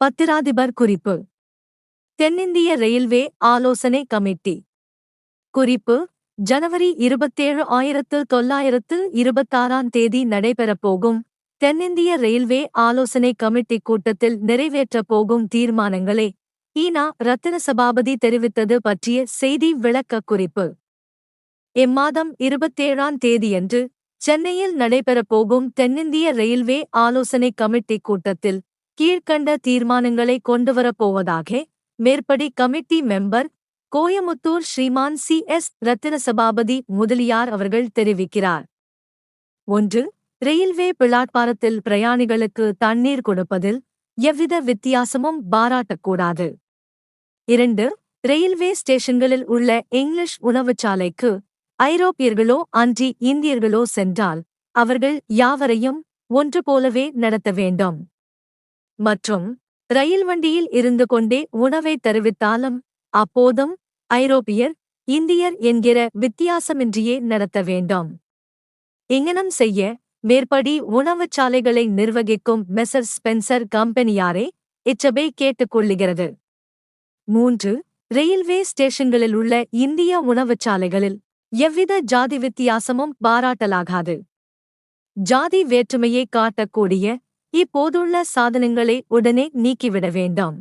பத்திராதிபர் குறிப்பு. தென்னிந்திய ரயில்வே ஆலோசனை கமிட்டி. குறிப்பு ஜனவரி இருபத்தேழு ஆயிரத்து தொள்ளாயிரத்து இருபத்தாறாம் தேதி நடைபெறப்போகும் தென்னிந்திய ரயில்வே ஆலோசனை கமிட்டி கூட்டத்தில் நிறைவேற்றப் போகும் தீர்மானங்களே ஈனா ரத்தின சபாபதி தெரிவித்தது பற்றிய செய்தி விளக்க குறிப்பு. இம்மாதம் இருபத்தேழாம் தேதியன்று சென்னையில் நடைபெறப்போகும் தென்னிந்திய ரயில்வே ஆலோசனை கமிட்டி கூட்டத்தில் கீழ்க்கண்ட தீர்மானங்களை கொண்டுவரப்போவதாக மேற்படி committee member Coimbatore Shriman C S Rathina Sabapathi Mudaliar அவர்கள் தெரிவிக்கிறார். ஒன்று ரயில்வே பிளாட்பாரத்தில் பிரயாணிகளுக்கு தண்ணீர் கொடுப்பதில் எவ்வித வித்தியாசமும் பாராட்டக்கூடாது. இரண்டு ரயில்வே ஸ்டேஷன்களில் உள்ள இங்கிலீஷ் உணவுச்சாலைக்கு ஐரோப்பியர்களோ அன்றி இந்தியர்களோ சென்றால் அவர்கள் யாவரையும் ஒன்று போலவே நடத்த வேண்டும். மற்றும் ரயில் வண்டியில் இருந்து கொண்டே உணவை தருவித்தாலும் அப்போதும் ஐரோப்பியர் இந்தியர் என்கிற வித்தியாசமின்றியே நடத்த வேண்டும். இங்கனம் செய்ய மேற்படி உணவுச் சாலைகளை நிர்வகிக்கும் மெசர் ஸ்பென்சர் கம்பெனியாரே இச்சபை கேட்டுக்கொள்ளுகிறது மூன்று ரயில்வே ஸ்டேஷன்களில் உள்ள இந்திய உணவுச் சாலைகளில் எவ்வித ஜாதி வித்தியாசமும் பாராட்டலாகாது. ஜாதி வேற்றுமையை காட்டக்கூடிய இப்போதுள்ள சாதனங்களை உடனே நீக்கிவிட வேண்டாம்.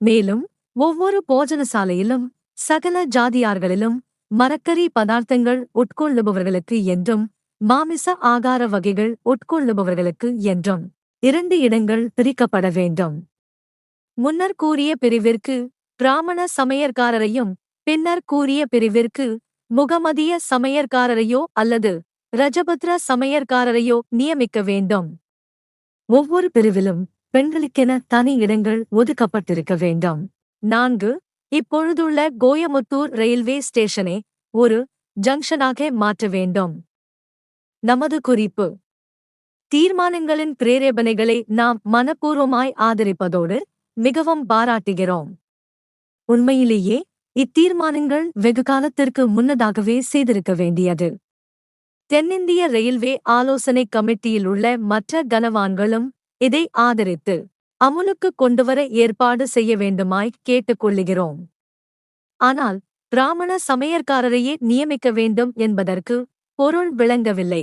மேலும் ஒவ்வொரு போஜனசாலையிலும் சகல ஜாதியார்களிலும் மரக்கறி பதார்த்தங்கள் உட்கொள்ளுபவர்களுக்கு என்றும் மாமிச ஆகார வகைகள் உட்கொள்ளுபவர்களுக்கு என்றும் இரண்டு இடங்கள் பிரிக்கப்பட வேண்டும். முன்னர் கூறிய பிரிவிற்கு பிராமண சமையற்காரரையும் பின்னர் கூறிய பிரிவிற்கு முகமதிய சமையற்காரரையோ அல்லது ரஜபத்ர சமையற்காரரையோ நியமிக்க வேண்டும். ஒவ்வொரு பிரிவிலும் பெண்களுக்கென தனி இடங்கள் ஒதுக்கப்பட்டிருக்க வேண்டும். நான்கு இப்பொழுதுள்ள கோயமுத்தூர் ரயில்வே ஸ்டேஷனை ஒரு ஜங்ஷனாக மாற்ற வேண்டும். நமது குறிப்பு. தீர்மானங்களின் பிரேரேபனைகளை நாம் மனப்பூர்வமாய் ஆதரிப்பதோடு மிகவும் பாராட்டுகிறோம். உண்மையிலேயே இத்தீர்மானங்கள் வெகு காலத்திற்கு முன்னதாகவே செய்திருக்க வேண்டியது. தென்னிந்திய ரயில்வே ஆலோசனை கமிட்டியில் உள்ள மற்ற கனவான்களும் இதை ஆதரித்து அமுலுக்கு கொண்டுவர ஏற்பாடு செய்ய வேண்டுமாய் கேட்டுக்கொள்ளுகிறோம். ஆனால் பிராமண சமையற்காரரையே நியமிக்க வேண்டும் என்பதற்கு பொருள் விளங்கவில்லை.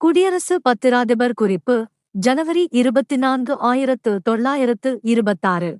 குடியரசு பத்திராதிபர் குறிப்பு ஜனவரி இருபத்தி நான்கு ஆயிரத்து தொள்ளாயிரத்து இருபத்தாறு.